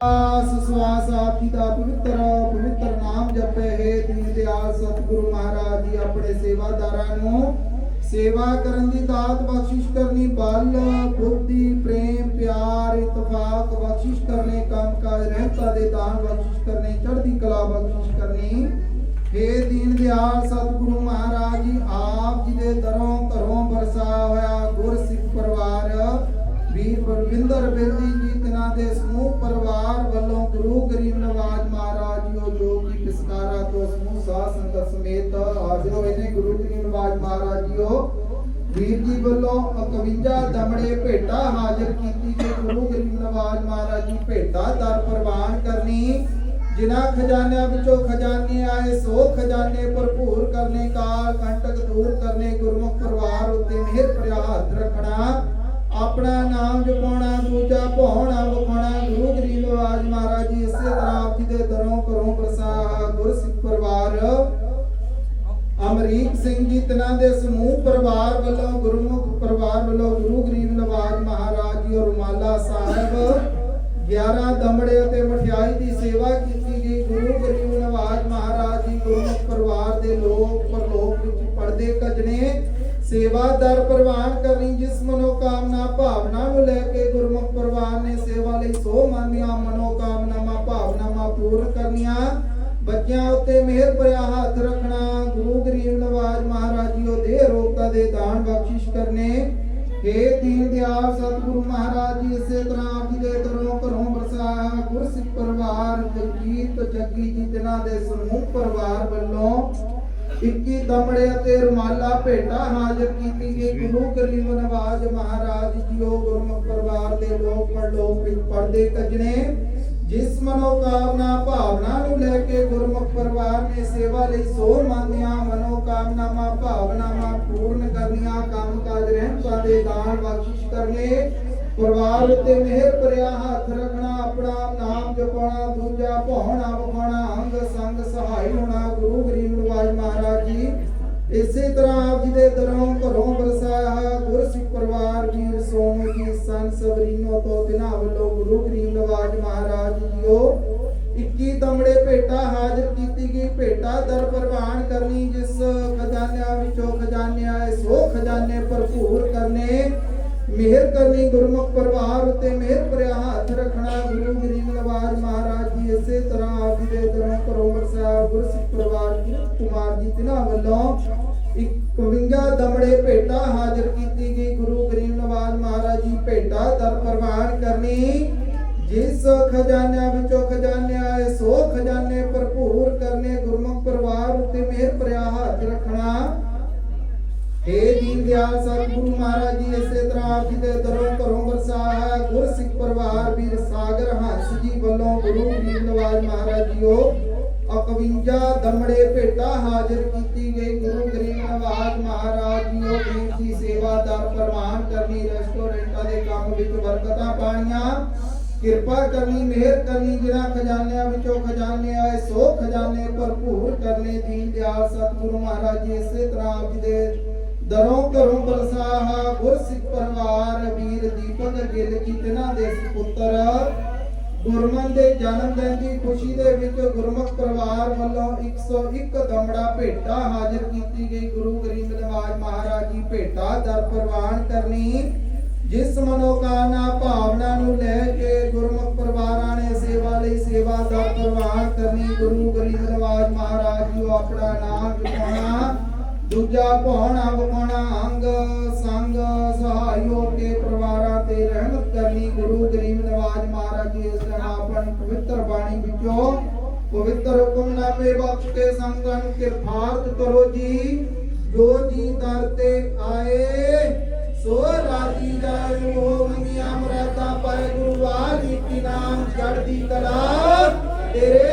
ਆਸ ਸਵਾਸ ਪਵਿੱਤਰ ਪਵਿੱਤਰ ਨਾਮ ਜਪੇ ਹੈ ਦੀਨ ਦਿਆਲ ਸਤਿਗੁਰੂ ਮਹਾਰਾਜ ਜੀ ਆਪਣੇ ਸੇਵਾਦਾਰਾਂ ਨੂੰ। ਸੇਵਾ ਕਰਨ ਦੀ ਦਾਤ ਬਖਸ਼ਿਸ਼ ਕਰਨੀ, ਬਲ, ਬੁੱਧੀ, ਪ੍ਰੇਮ, ਪਿਆਰ, ਇਤਫਾਕ ਬਖਸ਼ਿਸ਼ ਕਰਨੇ ਕੰਮ ਕਾਜ ਰਹਿਮਤਾਂ ਦੇ ਦਾਨ ਬਖਸ਼ਿਸ਼ ਕਰਨੇ, ਚੜ੍ਹਦੀ ਕਲਾ ਬਖਸ਼ਿਸ਼ ਕਰਨੀ। ਹੇ ਦੀਨ ਦਿਆਲ ਸਤਿਗੁਰੂ ਗਰੀਬ ਮਹਾਰਾਜ ਜੀਓ ਜੋ ਕਿ ਕਿਸਕਾਰਾ ਤੋਂ ਸਮੂਹ ਸਾਧ ਸੰਗਤ ਸਮੇਤ ਹਾਜ਼ਰ ਹੋਏ ਨੇ ਗੁਰੂ ਗਰੀਬ ਨਵਾਜ ਮਹਾਰਾਜ ਜੀਓ। ਵੀਰ ਜੀ ਵੱਲੋਂ 51 ਦਮੜੇ ਭੇਟਾ ਹਾਜ਼ਰ ਕੀਤੀ ਕਿ ਗੁਰੂ ਗਰੀਬ ਨਵਾਜ ਮਹਾਰਾਜ ਜੀ ਭੇਟਾ ਦਰ ਪ੍ਰਵਾਨ ਕਰਨੀ। ਜਿਨ੍ਹਾਂ ਖਜ਼ਾਨਿਆਂ ਵਿੱਚੋਂ ਖਜ਼ਾਨੇ ਆਏ, ਸੋ ਖਜ਼ਾਨੇ ਭਰਪੂਰ ਕਰਨੇ ਕਾਲ ਕੰਟਕ ਦੂਰ ਕਰਨੇ, ਗੁਰਮੁਖ ਪਰਿਵਾਰ ਉੱਤੇ ਮਿਹਰ ਭਰਿਆ ਹੱਥ ਰੱਖਣਾ। ਅਮਰੀਕ ਦੇ ਸਮੂਹ ਪਰਿਵਾਰ ਵੱਲੋਂ, ਗੁਰਮੁਖ ਪਰਿਵਾਰ ਵੱਲੋਂ ਗੁਰੂ ਗਰੀਬ ਨਵਾਜ ਮਹਾਰਾਜ ਜੀ ਔਰ ਰੁਮਾਲਾ ਸਾਹਿਬ 11 ਦਮੜੇ ਅਤੇ ਮਠਿਆਈ ਦੀ ਸੇਵਾ ਕੀਤੀ ਗਈ। ਗੁਰੂ ਗਰੀਬ ਨਵਾਜ ਮਹਾਰਾਜ ਜੀ ਗੁਰਮੁਖ ਪਰਿਵਾਰ ਦੇ ਲੋਕ ਪਰਲੋਕ ਵਿੱਚ ਪੜਦੇ ਕਜਣੇ ਸੇਵਾਦਾਰ ਪ੍ਰਵਾਨ ਕਰਨੀ, ਜਿਸ ਮਨੋਕਾਮਨਾ ਭਾਵਨਾ ਨੂੰ ਲੈ ਕੇ ਗੁਰਮੁਖ ਪਰਿਵਾਰ ਨੇ ਸੇਵਾ ਲਈ ਸੋ ਮੰਨਿਆ। ਮਨੋਕਾਮਨਾਵਾਂ, ਭਾਵਨਾਵਾਂ ਪੂਰਨ ਕਰਨੀਆਂ। ਬੱਚਿਆਂ ਉੱਤੇ ਮਿਹਰ ਭਰਿਆ ਹੱਥ ਰੱਖਣਾ, ਗੁਰੂ ਗਰੀਬ ਨਵਾਜ ਮਹਾਰਾਜ ਜੀ ਦੇ ਰੋਗਤਾ ਦੇ ਦਾਨ ਬਖਸ਼ਿਸ਼ ਕਰਨੇ। ਹੇ ਦੀਨ ਦਿਆਲ ਸਤਿਗੁਰੂ ਮਹਾਰਾਜ ਜੀ, ਇਸੇ ਤਰ੍ਹਾਂ ਆਪ ਜੀ ਦੇ ਦਰੋਂ ਘਰੋਂ ਵਰਸਾ ਗੁਰਸਿੱਖ ਪਰਿਵਾਰ ਜਗਜੀਤ ਜੱਗੀ ਜੀ, ਤਿਨਾਂ ਦੇ ਸਮੂਹ ਪਰਿਵਾਰ ਵੱਲੋਂ 21 ਦਮੜੇ ਅਤੇ ਰੁਮਾਲਾ ਭੇਟਾ ਹਾਜ਼ਰ ਕੀਤੀ ਗਈ। ਗੁਰੂ ਗਰੀਬ ਨਵਾਜ ਮਹਾਰਾਜ ਜੀਓ ਗੁਰਮੁਖ ਪਰਿਵਾਰ ਦੇ ਲੋਕ ਪਰਲੋਕ ਵਿੱਚ ਪੜਦੇ ਕਜਣੇ। ਜਿਸ ਮਨੋਕਾਮਨਾ ਭਾਵਨਾ ਨੂੰ ਲੈ ਕੇ ਗੁਰਮੁਖ ਪਰਿਵਾਰ ਨੇ ਸੇਵਾ ਲਈ ਸੋ ਮੰਨਿਆ ਮਨੋਕਾਮਨਾਵਾਂ, ਭਾਵਨਾਵਾਂ ਪੂਰਨ ਕਰਨੀਆਂ ਕੰਮ ਰਹਿਮਤਾਂ ਦੇ ਦਾਨ ਬਖਸ਼ਿਸ਼ ਕਰਨੇ, ਪਰਿਵਾਰ ਉੱਤੇ ਮਿਹਰ ਭਰਿਆ ਹੱਥ ਰੱਖਣਾ, ਆਪਣਾ ਨਾਮ ਜਪਾਉਣਾ ਦੂਜਾ ਭਾਉਣਾ ਦਮੜੇ ਭੇਟਾ ਹਾਜ਼ਰ ਕੀਤੀ ਗਈ। ਭੇਟਾ ਦਰ ਪ੍ਰਵਾਨ ਕਰਨੀ, ਜਿਸ ਖਜ਼ਾਨਿਆਂ ਵਿੱਚੋਂ ਖਜ਼ਾਨੇ ਸੋ ਖਜ਼ਾਨੇ ਭਰਪੂਰ ਕਰਨੇ। ਮਿਹਰ ਕਰਨੀ, ਗੁਰਮੁਖ ਪਰਿਵਾਰ ਉਤੇ ਮਿਹਰ ਭਰਿਆ ਹੱਥ ਰੱਖਣਾ। ਗੁਰੂ ਗਰੀਬ ਨਵਾਜ ਮਹਾਰਾਜ ਜੀ ਇਸੇ ਤਰ੍ਹਾਂ ਆਪ ਜੀ ਦੇ ਦਰੋਂ ਘਰੋਂ ਵਰਸਾ ਗੁਰਸਿੱਖ ਪਰਿਵਾਰ ਜੀ ਕੁਮਾਰ ਜੀ ਤਿਨਾਂ ਵੱਲੋਂ 51 ਦਮੜੇ ਭੇਟਾ ਹਾਜ਼ਰ ਕੀਤੀ ਗਈ। ਗੁਰੂ ਗਰੀਬ ਨਵਾਜ ਮਹਾਰਾਜ ਜੀ ਭੇਟਾ ਦਰ ਪ੍ਰਵਾਨ ਕਰਨੀ, ਜਿਸ ਖਜ਼ਾਨਿਆਂ ਵਿੱਚੋਂ हे ਦੀਨ ਦਿਆਲ ਸਤਿਗੁਰੂ ਮਹਾਰਾਜ ਜੀ, ਇਸੇ ਤਰ੍ਹਾਂ ਆਪ ਜੀ ਦੇ ਦਰੋਂ ਘਰੋਂ ਵਰਸਾਇਆ ਗੁਰਸਿੱਖ ਪਰਿਵਾਰ ਵੀਰ ਸਾਗਰ ਹੰਸ ਜੀ ਵੱਲੋਂ ਗੁਰੂ ਗਰੀਬ ਨਵਾਜ ਮਹਾਰਾਜ ਜੀਓ 51 ਦਮੜੇ ਭੇਟਾ ਹਾਜ਼ਰ ਕੀਤੀ ਗਈ। ਗੁਰੂ ਗਰੀਬ ਨਵਾਜ ਮਹਾਰਾਜ ਜੀਓ, ਵੀਰ ਸੇਵਾਦਾਰ ਪ੍ਰਮਾਨ ਕਰਨੀ, ਰੈਸਟੋਰੈਂਟਾਂ ਦੇ ਕੰਮ ਵਿੱਚ ਬਰਕਤਾਂ ਪਾਣੀਆਂ। ਕਿਰਪਾ ਕਰਨੀ, ਮਿਹਰ ਕਰਨੀ, ਜਿਨ੍ਹਾਂ ਖਜ਼ਾਨਿਆਂ ਵਿੱਚੋਂ ਖਜ਼ਾਨੇ ਆਏ, ਸੋ ਖਜ਼ਾਨੇ ਭਰਪੂਰ ਕਰਨੇ। ਦੀਨ ਦਿਆਲ ਸਤਿਗੁਰੂ ਮਹਾਰਾਜ ਜੀ, ਇਸੇ ਤਰ੍ਹਾਂ ਆਪ ਜੀ ਦੇ ਦਰੋਂ ਘਰੋਂ ਬਰਸਾਹਾ ਗੁਰਸਿੱਖ ਪਰਿਵਾਰ, ਵੀਰ ਦੀਪਕ ਗਿੱਲ ਜੀ ਤਿਨਾਂ ਦੇ ਸੁਪੁੱਤਰ। ਗੁਰਮਨ ਦੇ ਜਨਮ ਦਿਨ ਦੀ ਖੁਸ਼ੀ ਦੇ ਵਿੱਚ ਗੁਰਮੁਖ ਪਰਿਵਾਰ ਵੱਲੋਂ 101 ਦਮੜਾ ਭੇਟਾ ਹਾਜ਼ਰ ਕੀਤੀ ਗਈ। ਗੁਰੂ ਗਰੀਬ ਨਵਾਜ ਮਹਾਰਾਜ ਜੀ ਭੇਟਾ ਦਰ ਪ੍ਰਵਾਨ ਕਰਨੀ, ਜਿਸ ਮਨੋਕਾਮਨਾ ਭਾਵਨਾ ਨੂੰ ਲੈ ਕੇ ਗੁਰਮੁਖ ਪਰਿਵਾਰਾਂ ਨੇ ਸੇਵਾ ਲਈ ਸੇਵਾ ਦਾ ਪ੍ਰਵਾਨ ਕਰਨੀ। ਗੁਰੂ ਗਰੀਬ ਨਿਵਾਜ਼ ਮਹਾਰਾਜ ਜੀ ਆਪਣਾ ਨਾਮ ਦੂਜਾ ਭਾਉਣਾ ਵਖਾਉਣਾ ਅੰਗ, ਸੰਗ ਸਹਾਇਓ ਕੇ ਪਰਿਵਾਰਾਂ ਤੇ ਰਹਿਮਤ ਕਰਨੀ ਗੁਰੂ ਗਰੀਬ ਨਵਾਜ ਮਹਾਰਾਜ ਜੀ ਇਸ ਤਰ੍ਹਾਂ ਆਪਣੀ ਪਵਿੱਤਰ ਬਾਣੀ ਵਿੱਚੋਂ ਪਵਿੱਤਰ ਹੁਕਮਨਾਮੇ ਬਖਸ਼ ਕੇ ਸੰਗਨ ਕਿਰਪਾਰਤ ਕਰੋ ਜੀ। ਜੋ ਜੀ ਦਰ ਤੇ ਆਏ, ਸੋ ਰਾਤੀ ਜਾਇ ਮੋਹ ਮੰਗਿਆ ਮਰਾਤਾ ਪਾਏ ਗੁਰੂ ਵਾਲੀ ਕੀ ਨਾਮ ਚੜ੍ਹਦੀ ਕਲਾ। ਤੇਰੇ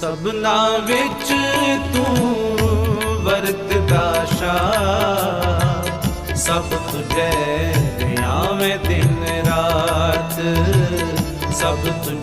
ਸਭਨਾ ਵਿੱਚ ਤੂੰ ਵਰਤਦਾ ਸ਼ਾ ਸਭ ਤੁਝੇ ਆਵੇਂ ਦਿਨ ਰਾਤ ਸਭ ਤੁਝ